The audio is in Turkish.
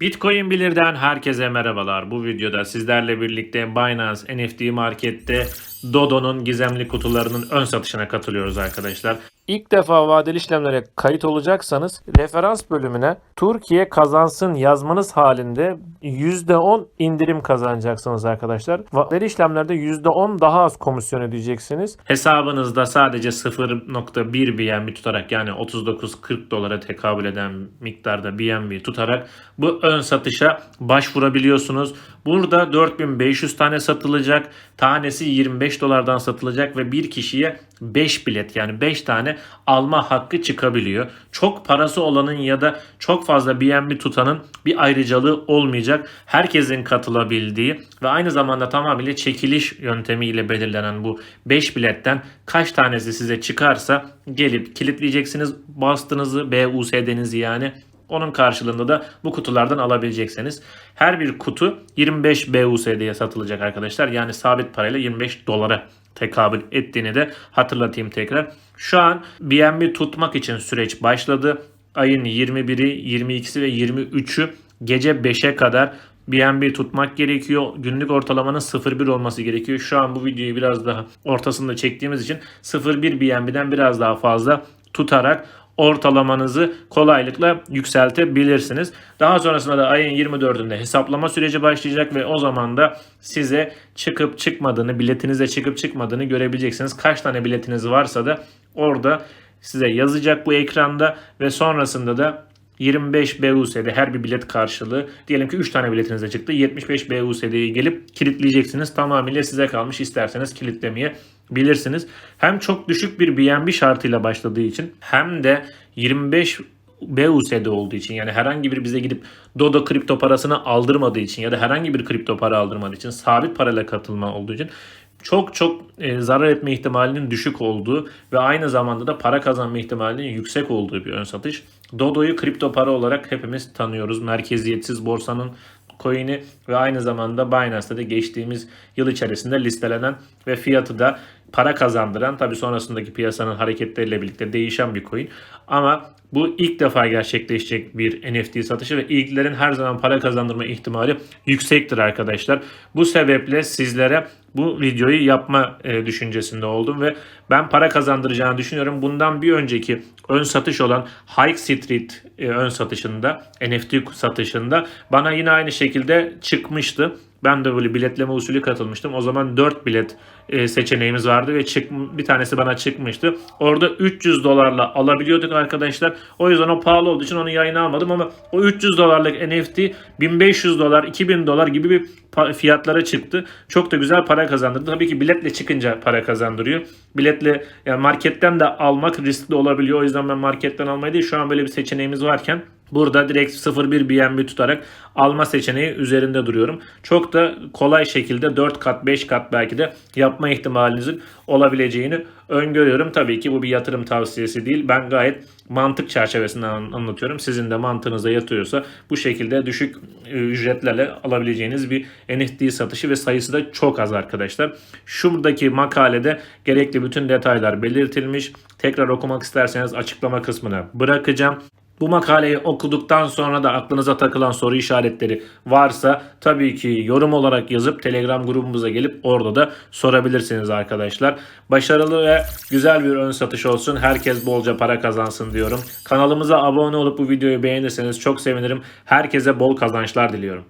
Bitcoin Bilir'den herkese merhabalar. Bu videoda sizlerle birlikte Binance NFT Market'te Dodo'nun gizemli kutularının ön satışına katılıyoruz arkadaşlar. İlk defa vadeli işlemlere kayıt olacaksanız referans bölümüne Türkiye kazansın yazmanız halinde %10 indirim kazanacaksınız arkadaşlar. Vadeli işlemlerde %10 daha az komisyon ödeyeceksiniz. Hesabınızda sadece 0.1 BNB tutarak yani 39-40 dolara tekabül eden miktarda BNB tutarak bu ön satışa başvurabiliyorsunuz. Burada 4500 tane satılacak. Tanesi 25 dolardan satılacak ve bir kişiye 5 bilet yani 5 tane alma hakkı çıkabiliyor. Çok parası olanın ya da çok fazla BNB tutanın bir ayrıcalığı olmayacak. Herkesin katılabildiği ve aynı zamanda tamamıyla çekiliş yöntemiyle belirlenen bu 5 biletten kaç tanesi size çıkarsa gelip kilitleyeceksiniz bastığınızı BUSD'nizi yani onun karşılığında da bu kutulardan alabileceksiniz. Her bir kutu 25 BUSD'ye satılacak arkadaşlar. Yani sabit parayla 25 dolara tekabül ettiğini de hatırlatayım tekrar. Şu an BNB tutmak için süreç başladı. Ayın 21'i, 22'si ve 23'ü gece 5'e kadar BNB tutmak gerekiyor. Günlük ortalamanın 0.1 olması gerekiyor. Şu an bu videoyu biraz daha ortasında çektiğimiz için 0.1 BNB'den biraz daha fazla tutarak ortalamanızı kolaylıkla yükseltebilirsiniz. Daha sonrasında da ayın 24'ünde hesaplama süreci başlayacak ve o zaman da size çıkıp çıkmadığını, biletinize çıkıp çıkmadığını görebileceksiniz. Kaç tane biletiniz varsa da orada size yazacak bu ekranda ve sonrasında da 25 BUSD her bir bilet karşılığı diyelim ki 3 tane biletinize çıktı. 75 BUSD'yi gelip kilitleyeceksiniz. Tamamıyla size kalmış. İsterseniz kilitlemeye bilirsiniz. Hem çok düşük bir BNB şartıyla başladığı için hem de 25 BUSD olduğu için yani herhangi bir bize gidip Dodo kripto parasını aldırmadığı için ya da herhangi bir kripto para aldırmadığı için sabit parayla katılma olduğu için çok çok e, zarar etme ihtimalinin düşük olduğu ve aynı zamanda da para kazanma ihtimalinin yüksek olduğu bir ön satış. Dodo'yu kripto para olarak hepimiz tanıyoruz. Merkeziyetsiz borsanın coin'i ve aynı zamanda Binance'da da geçtiğimiz yıl içerisinde listelenen ve fiyatı da para kazandıran tabi sonrasındaki piyasanın hareketleriyle birlikte değişen bir coin. Ama bu ilk defa gerçekleşecek bir NFT satışı ve ilklerin her zaman para kazandırma ihtimali yüksektir arkadaşlar. Bu sebeple sizlere bu videoyu yapma e, düşüncesinde oldum ve ben para kazandıracağını düşünüyorum. Bundan bir önceki ön satış olan Hike Street e, ön satışında, NFT satışında bana yine aynı şekilde çıkmıştı. Ben de böyle biletleme usulü katılmıştım. O zaman 4 bilet e, seçeneğimiz vardı ve çık, bir tanesi bana çıkmıştı. Orada 300 dolarla alabiliyorduk arkadaşlar. O yüzden o pahalı olduğu için onu yayına almadım ama o 300 dolarlık NFT 1500 dolar, 2000 dolar gibi bir fiyatlara çıktı. Çok da güzel para kazandırdı. Tabii ki biletle çıkınca para kazandırıyor. Biletle yani marketten de almak riskli olabiliyor. O yüzden ben marketten almayı değil şu an böyle bir seçeneğimiz varken Burada direkt 0.1 BNB tutarak alma seçeneği üzerinde duruyorum. Çok da kolay şekilde 4 kat 5 kat belki de yapma ihtimalinizin olabileceğini öngörüyorum. Tabii ki bu bir yatırım tavsiyesi değil. Ben gayet mantık çerçevesinden anlatıyorum. Sizin de mantığınıza yatıyorsa bu şekilde düşük e, ücretlerle alabileceğiniz bir NFT satışı ve sayısı da çok az arkadaşlar. Şuradaki makalede gerekli bütün detaylar belirtilmiş. Tekrar okumak isterseniz açıklama kısmına bırakacağım. Bu makaleyi okuduktan sonra da aklınıza takılan soru işaretleri varsa tabii ki yorum olarak yazıp Telegram grubumuza gelip orada da sorabilirsiniz arkadaşlar. Başarılı ve güzel bir ön satış olsun. Herkes bolca para kazansın diyorum. Kanalımıza abone olup bu videoyu beğenirseniz çok sevinirim. Herkese bol kazançlar diliyorum.